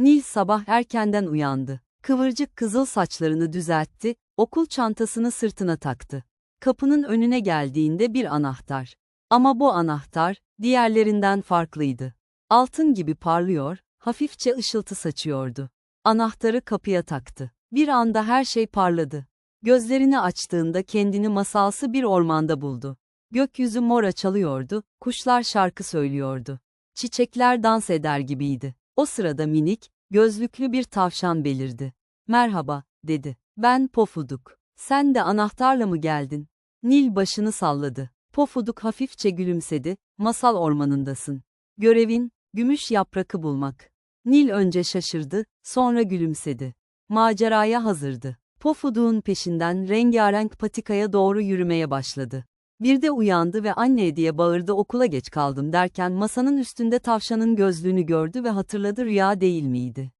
Nil sabah erkenden uyandı. Kıvırcık kızıl saçlarını düzeltti, okul çantasını sırtına taktı. Kapının önüne geldiğinde bir anahtar. Ama bu anahtar, diğerlerinden farklıydı. Altın gibi parlıyor, hafifçe ışıltı saçıyordu. Anahtarı kapıya taktı. Bir anda her şey parladı. Gözlerini açtığında kendini masalsı bir ormanda buldu. Gökyüzü mora çalıyordu, kuşlar şarkı söylüyordu. Çiçekler dans eder gibiydi. O sırada minik, gözlüklü bir tavşan belirdi. Merhaba, dedi. Ben Pofuduk. Sen de anahtarla mı geldin? Nil başını salladı. Pofuduk hafifçe gülümsedi, masal ormanındasın. Görevin, gümüş yaprakı bulmak. Nil önce şaşırdı, sonra gülümsedi. Maceraya hazırdı. Pofuduk'un peşinden rengarenk patikaya doğru yürümeye başladı. Bir de uyandı ve anne diye bağırdı okula geç kaldım derken masanın üstünde tavşanın gözlüğünü gördü ve hatırladı rüya değil miydi?